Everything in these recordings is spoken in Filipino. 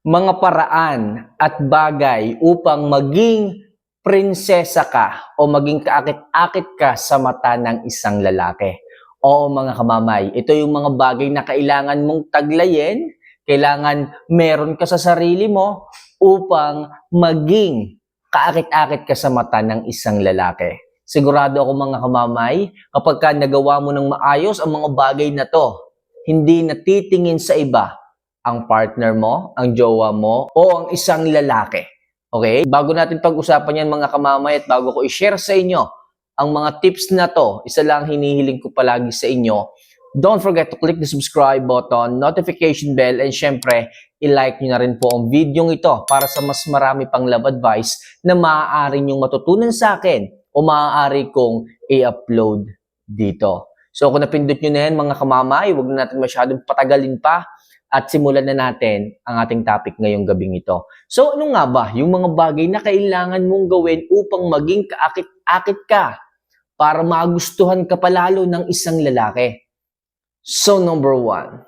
mga paraan at bagay upang maging prinsesa ka o maging kaakit-akit ka sa mata ng isang lalaki. Oo mga kamamay, ito yung mga bagay na kailangan mong taglayin, kailangan meron ka sa sarili mo upang maging kaakit-akit ka sa mata ng isang lalaki. Sigurado ako mga kamamay, kapag ka nagawa mo ng maayos ang mga bagay na to, hindi natitingin sa iba ang partner mo, ang jowa mo, o ang isang lalaki. Okay? Bago natin pag-usapan yan mga kamamay at bago ko i-share sa inyo ang mga tips na to, isa lang hinihiling ko palagi sa inyo, don't forget to click the subscribe button, notification bell, and syempre, i-like nyo na rin po ang video ito para sa mas marami pang love advice na maaari nyong matutunan sa akin o maaari kong i-upload dito. So kung napindot nyo na yan mga kamamay, huwag na natin masyadong patagalin pa at simulan na natin ang ating topic ngayong gabing ito. So ano nga ba yung mga bagay na kailangan mong gawin upang maging kaakit-akit ka para magustuhan ka palalo ng isang lalaki? So number one,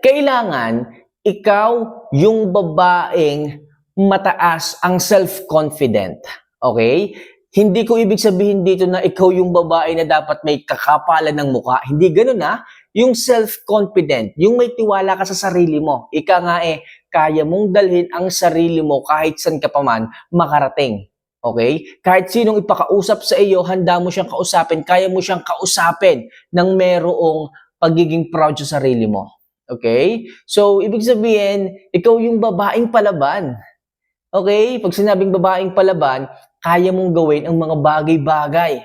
kailangan ikaw yung babaeng mataas ang self-confident. Okay? Hindi ko ibig sabihin dito na ikaw yung babae na dapat may kakapalan ng mukha. Hindi ganun ha. Yung self-confident, yung may tiwala ka sa sarili mo. Ika nga eh, kaya mong dalhin ang sarili mo kahit saan ka pa man makarating. Okay? Kahit sinong ipakausap sa iyo, handa mo siyang kausapin, kaya mo siyang kausapin ng merong pagiging proud sa sarili mo. Okay? So, ibig sabihin, ikaw yung babaeng palaban. Okay? Pag sinabing babaeng palaban, kaya mong gawin ang mga bagay-bagay.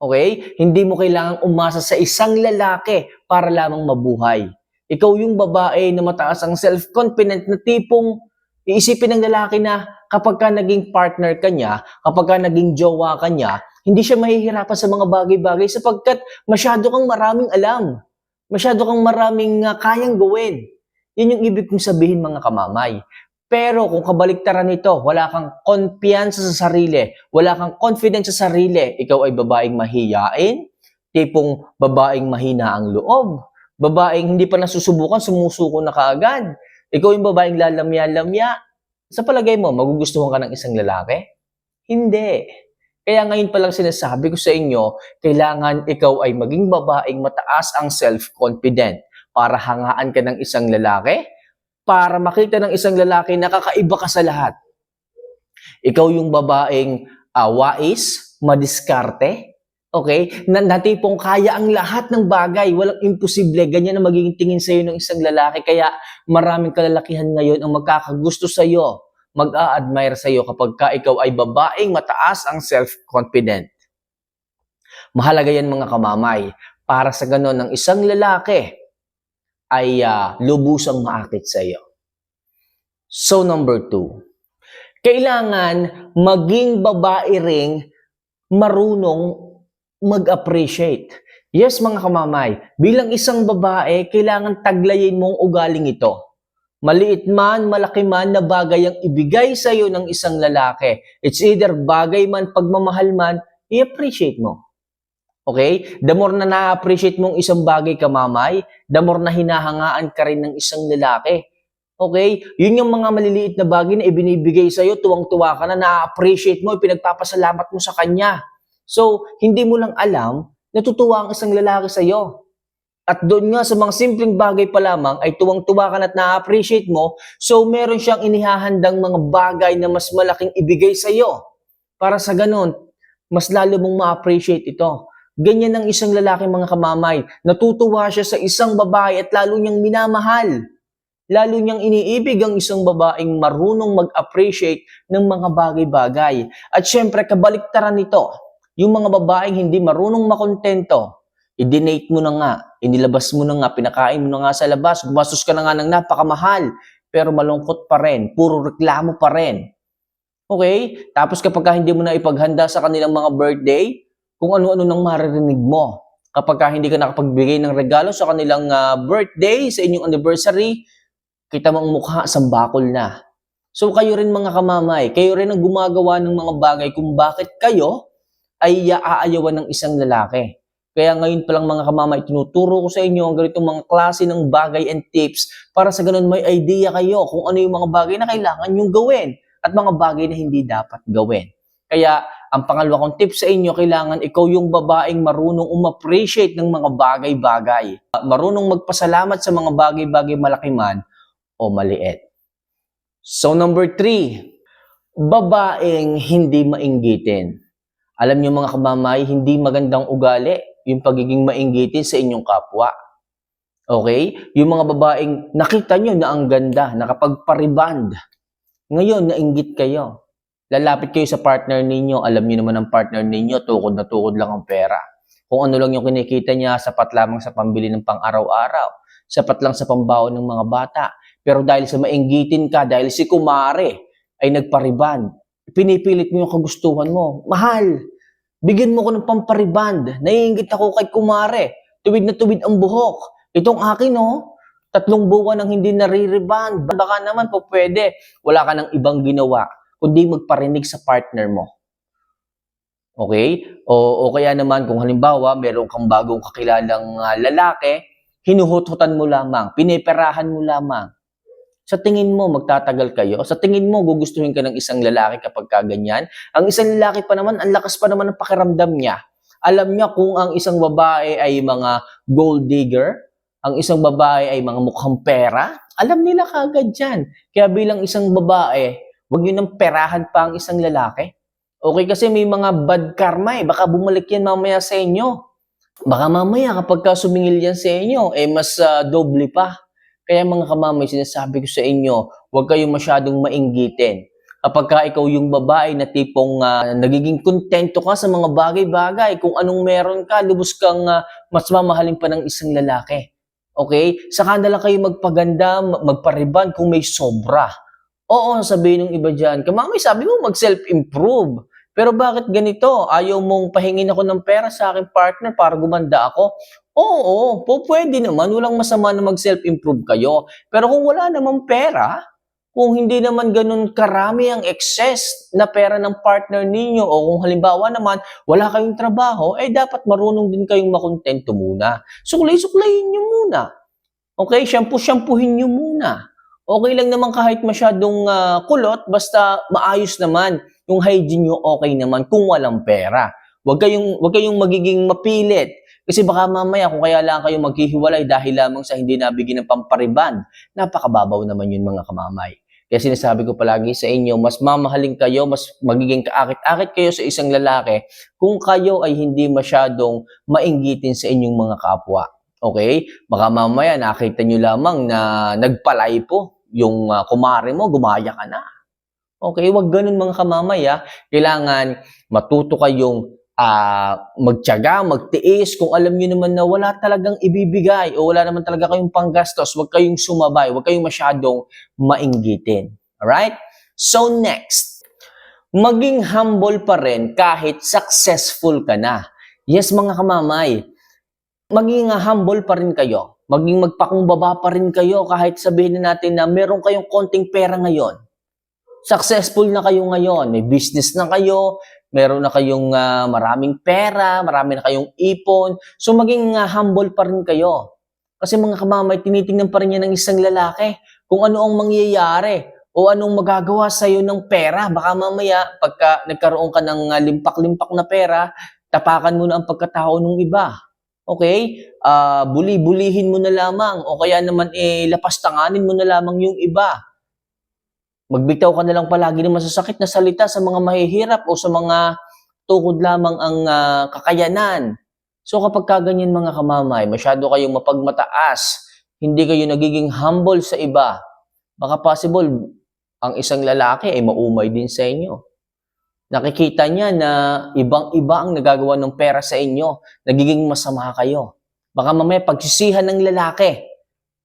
Okay? Hindi mo kailangang umasa sa isang lalaki para lamang mabuhay. Ikaw yung babae na mataas ang self-confident na tipong iisipin ng lalaki na kapag ka naging partner ka niya, kapag ka naging jowa ka niya, hindi siya mahihirapan sa mga bagay-bagay sapagkat masyado kang maraming alam. Masyado kang maraming uh, kayang gawin. Yan yung ibig kong sabihin mga kamamay. Pero kung kabaliktaran nito, wala kang kumpiyansa sa sarili, wala kang confidence sa sarili, ikaw ay babaeng mahiyain, tipong babaeng mahina ang loob, babaeng hindi pa nasusubukan, sumusuko na kaagad. Ikaw yung babaeng lalamya-lamya. Sa palagay mo, magugustuhan ka ng isang lalaki? Hindi. Kaya ngayon pa lang sinasabi ko sa inyo, kailangan ikaw ay maging babaeng mataas ang self-confident para hangaan ka ng isang lalaki, para makita ng isang lalaki na kakaiba ka sa lahat. Ikaw yung babaeng uh, wais, madiskarte, okay? Na, na kaya ang lahat ng bagay, walang imposible, ganyan ang magiging tingin sa iyo ng isang lalaki. Kaya maraming kalalakihan ngayon ang magkakagusto sa iyo, mag-a-admire sa iyo kapag ka ikaw ay babaeng mataas ang self-confident. Mahalaga yan mga kamamay. Para sa ganon ng isang lalaki ay uh, lubusang maakit sa iyo. So number two, kailangan maging babae ring marunong mag-appreciate. Yes, mga kamamay, bilang isang babae, kailangan taglayin mong ugaling ito. Maliit man, malaki man na bagay ang ibigay sa iyo ng isang lalaki. It's either bagay man, pagmamahal man, i-appreciate mo. Okay? The more na na-appreciate mong isang bagay kamamay, the more na hinahangaan ka rin ng isang lalaki. Okay? Yun yung mga maliliit na bagay na ibinibigay sa iyo, tuwang-tuwa ka na, na-appreciate mo, pinagpapasalamat mo sa kanya. So, hindi mo lang alam, natutuwa ang isang lalaki sa iyo. At doon nga sa mga simpleng bagay pa lamang ay tuwang-tuwa ka na at na-appreciate mo, so meron siyang inihahandang mga bagay na mas malaking ibigay sa iyo. Para sa ganun, mas lalo mong ma-appreciate ito. Ganyan ang isang lalaki mga kamamay. Natutuwa siya sa isang babae at lalo niyang minamahal. Lalo niyang iniibig ang isang babaeng marunong mag-appreciate ng mga bagay-bagay. At syempre, kabaliktaran nito, yung mga babaeng hindi marunong makontento, i-donate mo na nga, inilabas mo na nga, pinakain mo na nga sa labas, gumastos ka na nga ng napakamahal, pero malungkot pa rin, puro reklamo pa rin. Okay? Tapos kapag ka hindi mo na ipaghanda sa kanilang mga birthday, kung ano-ano nang maririnig mo. Kapag ka hindi ka nakapagbigay ng regalo sa kanilang uh, birthday, sa inyong anniversary, kita mo ang mukha, sambakol na. So kayo rin mga kamamay, kayo rin ang gumagawa ng mga bagay kung bakit kayo ay aayawan ng isang lalaki. Kaya ngayon pa lang mga kamamay, tinuturo ko sa inyo ang ganitong mga klase ng bagay and tips para sa ganun may idea kayo kung ano yung mga bagay na kailangan yung gawin at mga bagay na hindi dapat gawin. Kaya ang pangalawa kong tip sa inyo, kailangan ikaw yung babaeng marunong um-appreciate ng mga bagay-bagay. Marunong magpasalamat sa mga bagay-bagay malaki man o maliit. So number three, babaeng hindi mainggitin. Alam niyo mga kamamay, hindi magandang ugali yung pagiging mainggitin sa inyong kapwa. Okay? Yung mga babaeng nakita nyo na ang ganda, nakapagpariband. Ngayon, nainggit kayo. Lalapit kayo sa partner ninyo, alam niyo naman ang partner ninyo, tukod na tukod lang ang pera. Kung ano lang yung kinikita niya, sapat lamang sa pambili ng pang-araw-araw. Sapat lang sa pambaon ng mga bata. Pero dahil sa mainggitin ka, dahil si kumare ay nagpariband, pinipilit mo yung kagustuhan mo. Mahal, bigyan mo ko ng pampariband. Naiingit ako kay kumare. Tuwid na tuwid ang buhok. Itong akin, oh, tatlong buwan nang hindi naririband. Baka naman po pwede. Wala ka ng ibang ginawa, kundi magparinig sa partner mo. Okay? O, o kaya naman kung halimbawa meron kang bagong kakilalang ah, lalaki, hinuhututan mo lamang, piniperahan mo lamang. Sa tingin mo, magtatagal kayo? Sa tingin mo, gugustuhin ka ng isang lalaki kapag kaganyan? Ang isang lalaki pa naman, ang lakas pa naman ng pakiramdam niya. Alam niya kung ang isang babae ay mga gold digger, ang isang babae ay mga mukhang pera, alam nila kagad yan. Kaya bilang isang babae, wag yun ng perahan pa ang isang lalaki. Okay, kasi may mga bad karma eh. Baka bumalik yan mamaya sa inyo. Baka mamaya kapag ka sumingil yan sa inyo, eh mas ah, doble pa. Kaya mga kamamay, sinasabi ko sa inyo, huwag kayong masyadong mainggitin. Kapag ka ikaw yung babae na tipong ah, nagiging kontento ka sa mga bagay-bagay, kung anong meron ka, lubos kang ah, mas mamahalin pa ng isang lalaki. Okay? Saka na lang kayo magpaganda, ma- magpariban kung may sobra. Oo, sabihin ng iba dyan, kamamay, sabi mo mag-self-improve. Pero bakit ganito? Ayaw mong pahingin ako ng pera sa aking partner para gumanda ako? Oo, po pwede naman. Walang masama na mag-self-improve kayo. Pero kung wala namang pera, kung hindi naman ganun karami ang excess na pera ng partner ninyo o kung halimbawa naman wala kayong trabaho, eh dapat marunong din kayong makontento muna. Suklay-suklayin nyo muna. Okay, shampoo-shampoohin nyo muna. Okay lang naman kahit masyadong ah, kulot, basta maayos naman. Yung hygiene nyo okay naman kung walang pera. Huwag kayong, huwag kayong magiging mapilit. Kasi baka mamaya kung kaya lang kayo maghihiwalay dahil lamang sa hindi nabigyan ng pampariban, napakababaw naman yun mga kamamay. Kaya sinasabi ko palagi sa inyo, mas mamahalin kayo, mas magiging kaakit-akit kayo sa isang lalaki kung kayo ay hindi masyadong mainggitin sa inyong mga kapwa. Okay? Baka mamaya nakita nyo lamang na nagpalay po yung ah, kumare mo, gumaya ka na. Okay, wag ganun mga kamamay ah. Kailangan matuto kayong ah, magtiyaga, magtiis kung alam niyo naman na wala talagang ibibigay o wala naman talaga kayong panggastos, wag kayong sumabay, wag kayong masyadong mainggitin. Alright? So next, maging humble pa rin kahit successful ka na. Yes mga kamamay, maging humble pa rin kayo. Maging magpakumbaba pa rin kayo kahit sabihin na natin na meron kayong konting pera ngayon. Successful na kayo ngayon, may business na kayo, meron na kayong ah, maraming pera, marami na kayong ipon. So maging ah, humble pa rin kayo. Kasi mga kamamay, tinitingnan pa rin yan ng isang lalaki kung ano ang mangyayari o anong magagawa sa iyo ng pera. Baka mamaya, pagka nagkaroon ka ng ah, limpak-limpak na pera, tapakan mo na ang pagkatao ng iba. Okay? Ah, buli-bulihin mo na lamang o kaya naman eh lapastanganin mo na lamang yung iba. Magbitaw ka na lang palagi ng masasakit na salita sa mga mahihirap o sa mga tukod lamang ang ah, kakayanan. So kapag kaganyan mga kamamay, masyado kayong mapagmataas, hindi kayo nagiging humble sa iba, baka possible ang isang lalaki ay maumay din sa inyo. Nakikita niya na ibang-iba ang nagagawa ng pera sa inyo, nagiging masama kayo. Baka mamaya pagsisihan ng lalaki,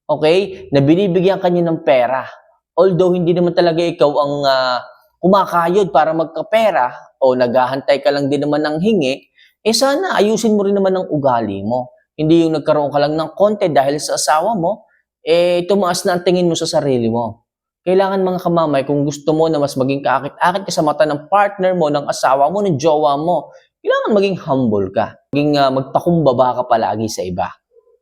okay, na binibigyan kanya ng pera. Although hindi naman talaga ikaw ang ah, kumakayod para magkapera o naghahantay ka lang din naman ng hingi, eh sana ayusin mo rin naman ang ugali mo. Hindi yung nagkaroon ka lang ng konti dahil sa asawa mo, eh tumaas na ang tingin mo sa sarili mo. Kailangan mga kamamay, kung gusto mo na mas maging kaakit-akit ka sa mata ng partner mo, ng asawa mo, ng jowa mo, kailangan maging humble ka. Maging ah, magpakumbaba ka palagi sa iba.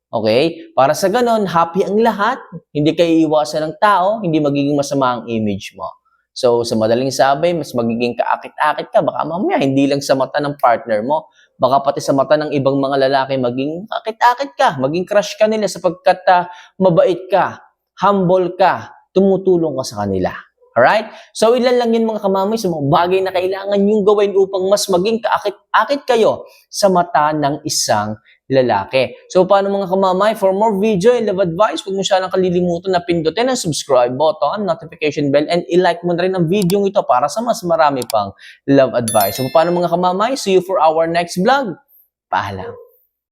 Okay? Para sa ganon, happy ang lahat. Hindi kayo iiwasan ng tao, hindi magiging masama ang image mo. So, sa madaling sabi, mas magiging kaakit-akit ka. Baka mamaya, hindi lang sa mata ng partner mo. Baka pati sa mata ng ibang mga lalaki, maging akit-akit ka. Maging crush ka nila sapagkat ah, mabait ka, humble ka, tumutulong ka sa kanila. Alright? So, ilan lang yun mga kamamay sa mga bagay na kailangan yung gawin upang mas maging kaakit-akit kayo sa mata ng isang lalaki. So, paano mga kamamay? For more video and love advice, huwag mo lang kalilimutan na pindutin ang subscribe button, notification bell, and i-like mo na rin ang video ito para sa mas marami pang love advice. So, paano mga kamamay? See you for our next vlog. Paalam.